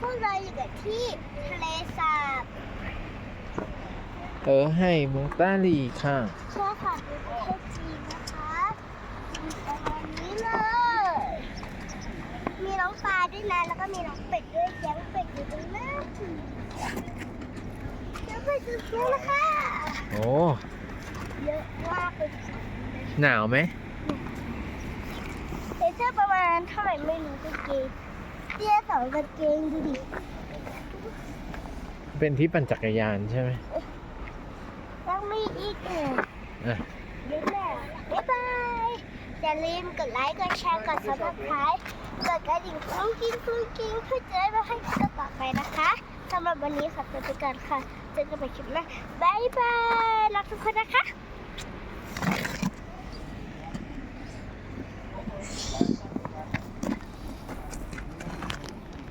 พวกเราอยู่กันที่ทะเลสาบเออให้เมืองต้าหลีค่ะใช่ค่ะเป็นประเทศจีนนะคะมีประมาณนี้เลย มีน้องปลาด้วยนะ แล้วก็มีน้องเป็ดด้วยเลี้ยงเป็ดอยู่ตรงนั้นเลี้ยงเป็ดอยู่ตรงนั้นนะคะโอ้เยอะมากเลยหนาวไหมเอเสื้อประมาณเท่าไหร่ไม่รู้กางเกง เตี้ยสองกางเกงดูดิเป็นที่ปั่นจักรยานใช่ไหมต้องมีอีกหนึ่งอะเยอะแล้วบ๊ายบายอย่าลืมกดไลค์กดแชร์กดซับสไครต์กดกระดิ่งฟุ้งกิ้งฟุ้งกิ้งเพื่อจะได้ไม่ให้คลิปต่อไปนะคะสำหรับวันนี้ขอตัวไปก่อนค่ะ เจอกันใหม่คลิปหน้าบ๊ายบายรักทุกคนนะคะ